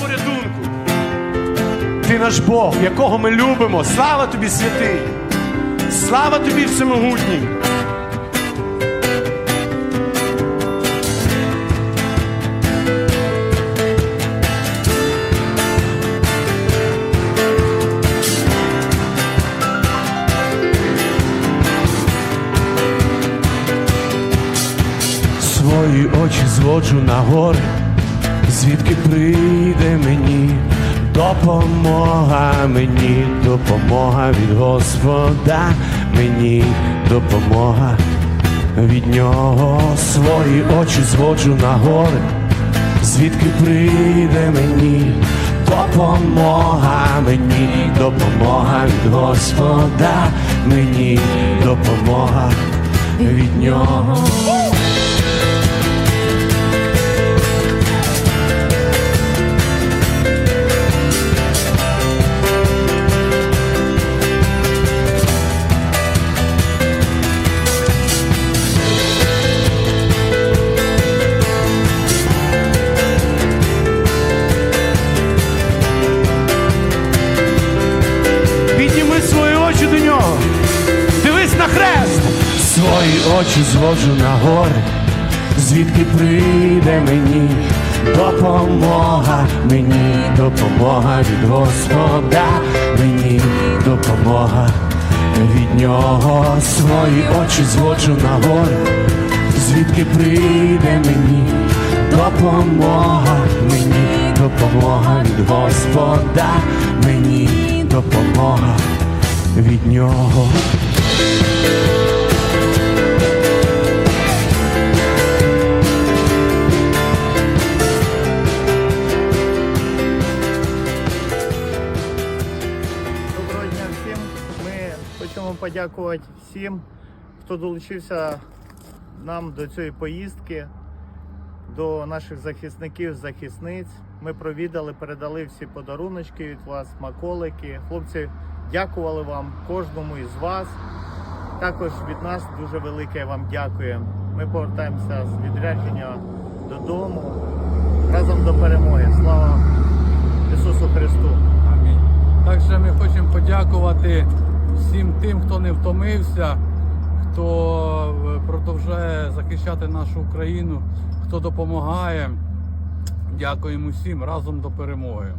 порятунку. Ти наш Бог, якого ми любимо. Слава тобі, святий! Слава тобі, всемогутній! Свої очі зводжу на гори, звідки прийде мені допомога мені, допомога від Господа, мені допомога від нього. Свої очі зводжу на гори, звідки прийде мені допомога мені, допомога від Господа, мені допомога від нього. Очі зводжу на гори, звідки прийде мені допомога, мені допомога від Господа, мені допомога від нього. Свої очі зводжу на гори, звідки прийде мені допомога, мені допомога від Господа, мені допомога від нього. Хочемо подякувати всім, хто долучився нам до цієї поїздки, до наших захисників, захисниць. Ми провідали, передали всі подаруночки від вас, смаколики. Хлопці, дякували вам, кожному із вас. Також від нас дуже велике вам дякуємо. Ми повертаємося з відрядження додому разом до перемоги. Слава Ісусу Христу! Амінь. Також ми хочемо подякувати всім тим, хто не втомився, хто е, продовжує захищати нашу Україну, хто допомагає. Дякуємо всім разом до перемоги.